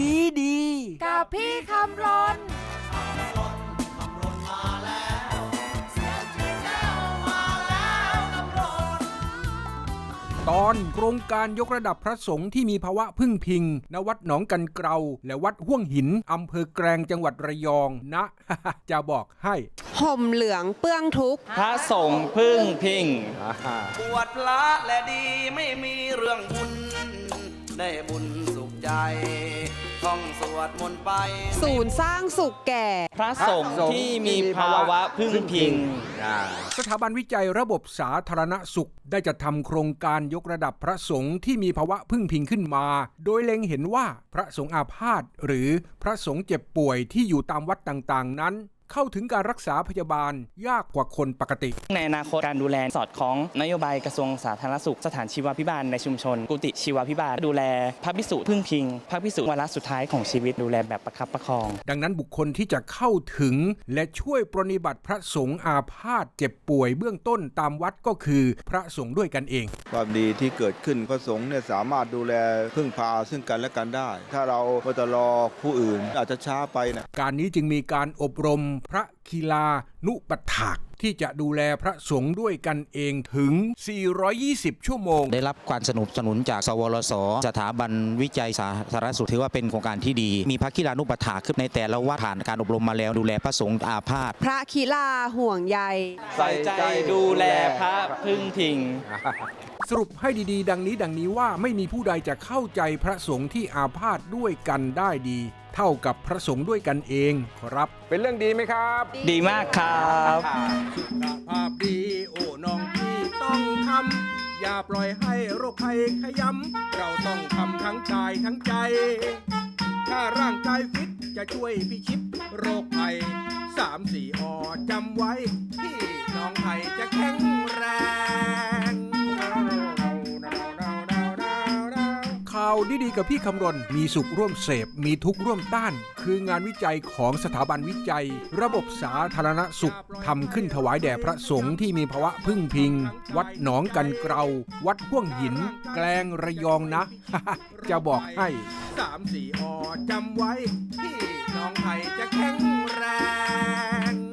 ดีดีกับพี่คำรนตอนโครงการยกระดับพระสงฆ์ที่มีภาวะพึ่งพิง ณวัดหนองกันเกลาและวัดห้วงหิน อำเภอแกลงจังหวัดระยองนะ จะบอกให้ ห่มเหลืองเปื้องทุกข์พระสงฆ์พึ่งพิงบวชพระและดีไม่มีเรื่องบุญได้บุญสุขใจ ท่องสวดมนต์ไป ศูนย์สร้างสุขแก่ พระสงฆ์ที่มีภาวะพึ่งพิง สถาบันวิจัยระบบสาธารณสุข ได้จัดทำโครงการยกระดับพระสงฆ์ที่มีภาวะพึ่งพิงขึ้นมา โดยเล็งเห็นว่าพระสงฆ์อาพาธหรือพระสงฆ์เจ็บป่วยที่อยู่ตามวัดต่างๆ นั้น เข้าถึงการรักษาพยาบาลยากกว่าคนปกติ ในอนาคตการดูแลสอดคล้องนโยบายกระทรวงสาธารณสุข สถานชีวพิบาลในชุมชน กุฏิชีวพิบาล ดูแลพระพิสุพึ่งพิงพระพิสุวาระสุดท้ายของชีวิตดูแลแบบประคับประคอง ดังนั้นบุคคลที่จะเข้าถึงและช่วยปรนนิบัติพระสงฆ์อาพาธเจ็บป่วยเบื้องต้นตามวัดก็คือพระสงฆ์ด้วยกันเอง ความดีที่เกิดขึ้นพระสงฆ์เนี่ยสามารถดูแลพึ่งพาซึ่งกันและกันได้ ถ้าเราก็จะรอผู้อื่นอาจจะช้าไปนะการนี้จึงมีการอบรมพระคีลานุปัฏฐากที่จะดูแลพระสงฆ์ด้วยกันเองถึง 420 ชั่วโมง ได้รับการสนับสนุนจาก สวรส สถาบันวิจัยสาธารณสุขถือว่าเป็นโครงการที่ดี มีพระกีฬานุปัฏฐาขึ้นในแต่ละวัดผ่านการอบรมมาแล้วดูแลพระสงฆ์อาพาธ พระคีลาห่วงใย ใส่ใจดูแลพระพึ่งพิง สรุปให้ดีๆ ดังนี้ดังนี้ว่าไม่มีผู้ใดจะเข้าใจพระสงฆ์ที่อาพาธด้วยกันได้ดี เท่ากับพระสงฆ์ด้วยกันเองครับ เป็นเรื่องดีไหมครับ ดีมากครับสุขภาพดีโอ้น้องพี่ต้องทำอย่าปล่อยให้โรคภัยขยำเราต้องทำทั้งกายทั้งใจ ถ้าร่างกายฟิตจะช่วยพิชิตโรคภัยสามสี่อจำไว้ พี่น้องไทยจะแข็ง ข่าดีๆกับพี่คำรณ มีสุขร่วมเสพ มีทุกข์ร่วมต้าน คืองานวิจัยของสถาบันวิจัย ระบบสาธารณสุขทำขึ้นถวายแด่พระสงฆ์ที่มีภาวะพึ่งพิง วัดหนองกันเกลาวัดห้วงหิน แกลงระยองนะ จะบอกให้สามสี่อจำไว้ พี่น้องไทยจะแข็งแรง